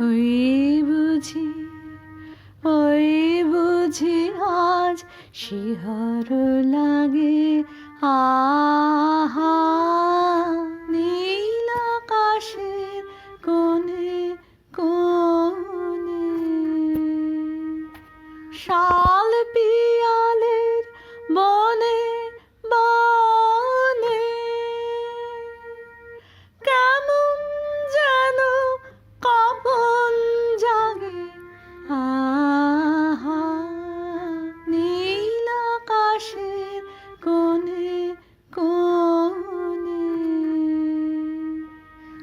ওই বুঝি ওই বুঝি আজ শিহর লাগে। আহা নীল আকাশের কোণে কোণে। সা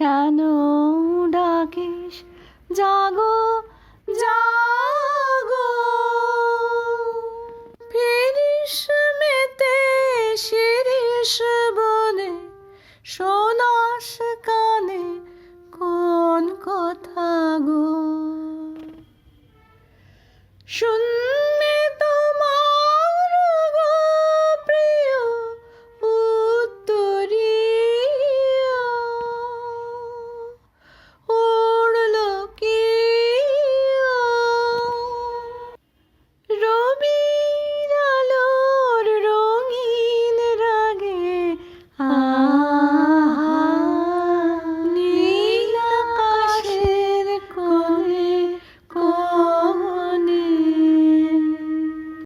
কেন ডাকিস? জাগো জাগো। ফিরিস মেতে শিরিস বলে সোনাস কানে কোন কথা গো? শুন